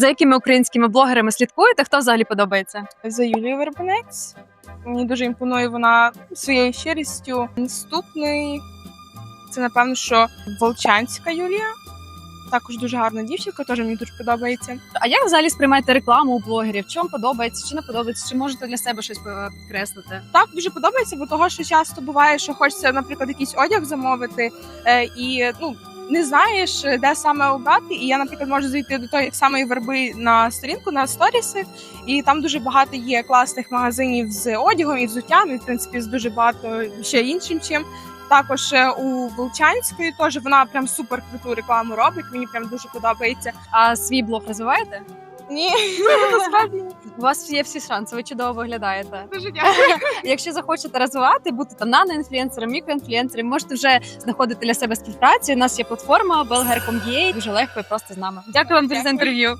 За якими українськими блогерами слідкуєте? Хто взагалі подобається? за Юлією Вербенець. Мені дуже імпонує вона своєю щирістю. Наступний це напевно, що Волчанська Юлія. Також дуже гарна дівчинка, теж мені дуже подобається. А як взагалі сприймаєте рекламу у блогерів? Чи вам подобається, чи не подобається? Чи можете для себе щось підкреслити? Так дуже подобається, бо того, що часто буває, що хочеться, наприклад, якийсь одяг замовити, е, і ну не знаєш, де саме обрати. І я, наприклад, можу зайти до тої самої верби на сторінку на сторіси, і там дуже багато є класних магазинів з одягом і взуттям, і в принципі з дуже багато ще іншим чим. Також е, у Волчанської теж вона прям супер круту рекламу робить. Мені прям дуже подобається. А свій блог розвиваєте? Ні, насправді ні. У вас є всі шанси, ви чудово виглядаєте. дуже дякую. Якщо захочете розвивати, бути там наноінфлюенсером, мікроінфлюенсером, можете вже знаходити для себе співпрацю. У нас є платформа Belger.com.ua, дуже легко і просто з нами. Дякую вам дуже за інтерв'ю.